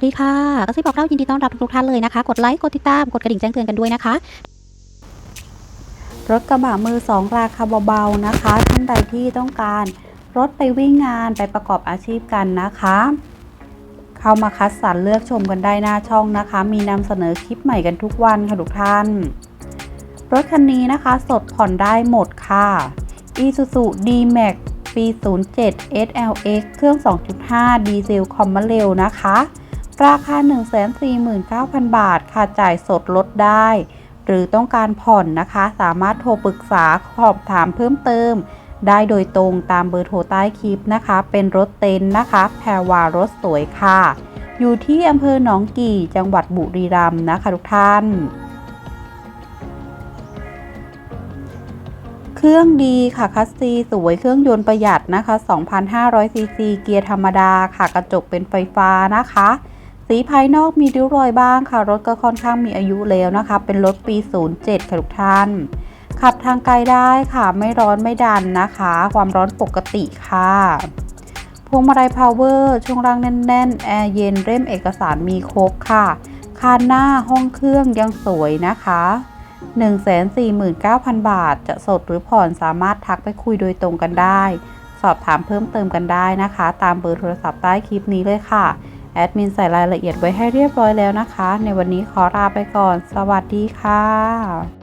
วัสดีค่ะก็ซิบบอกเล่ายินดีต้อนรับทุกท่านเลยนะคะ กดไลค์กดติดตามกดกระดิ่งแจ้งเตือนกันด้วยนะคะ รถกระบะมือสองราคาเบาๆนะคะท่านใดที่ต้องการรถไปวิ่งงานไปประกอบอาชีพกันนะคะ เข้ามาคัดสรรเลือกชมกันได้หน้าช่องนะคะ มีนำเสนอคลิปใหม่กันทุกวันค่ะทุกท่าน รถคันนี้นะคะ สดผ่อนได้หมดค่ะ Isuzu D-Max ปี 07 SLX เครื่อง 2.5 ดีเซลคอมมาเร็วนะคะ ราคา 149,000 บาท ค่ะจ่ายสดลดได้ หรือต้องการผ่อนนะคะ สามารถโทรปรึกษาสอบถามเพิ่มเติม ได้โดยตรงตามเบอร์โทรใต้คลิปนะคะ เป็นรถเต็นท์นะคะ แพรวารถสวยค่ะ อยู่ที่อำเภอหนองกี่ จังหวัดบุรีรัมย์นะคะทุกท่าน เครื่องดีค่ะคัสซีสวยเครื่องยนต์ประหยัดนะคะ 2,500ซีซีเกียร์ธรรมดาค่ะกระจกเป็นไฟฟ้านะคะ สีภายนอกมีริ้วรอยบ้างค่ะ รถก็ค่อนข้างมีอายุแล้วนะคะ เป็นรถปี 07 ค่ะทุกท่าน ขับทางไกลได้ค่ะ ไม่ร้อนไม่ดันนะคะ ความร้อนปกติค่ะพวงมาลัยพาวเวอร์ช่วงล่างแน่นๆ แอร์เย็นเล่มเอกสารมีครบค่ะ คานหน้าห้องเครื่องยังสวยนะคะ 149,000 บาท จะสดหรือผ่อนสามารถทักไปคุยโดยตรงกันได้ สอบถามเพิ่มเติมกันได้นะคะ ตามเบอร์โทรศัพท์ใต้คลิปนี้เลยค่ะ แอดมินใส่รายละเอียดไว้ให้เรียบร้อยแล้วนะคะ ในวันนี้ขอลาไปก่อน สวัสดีค่ะ